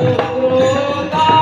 ও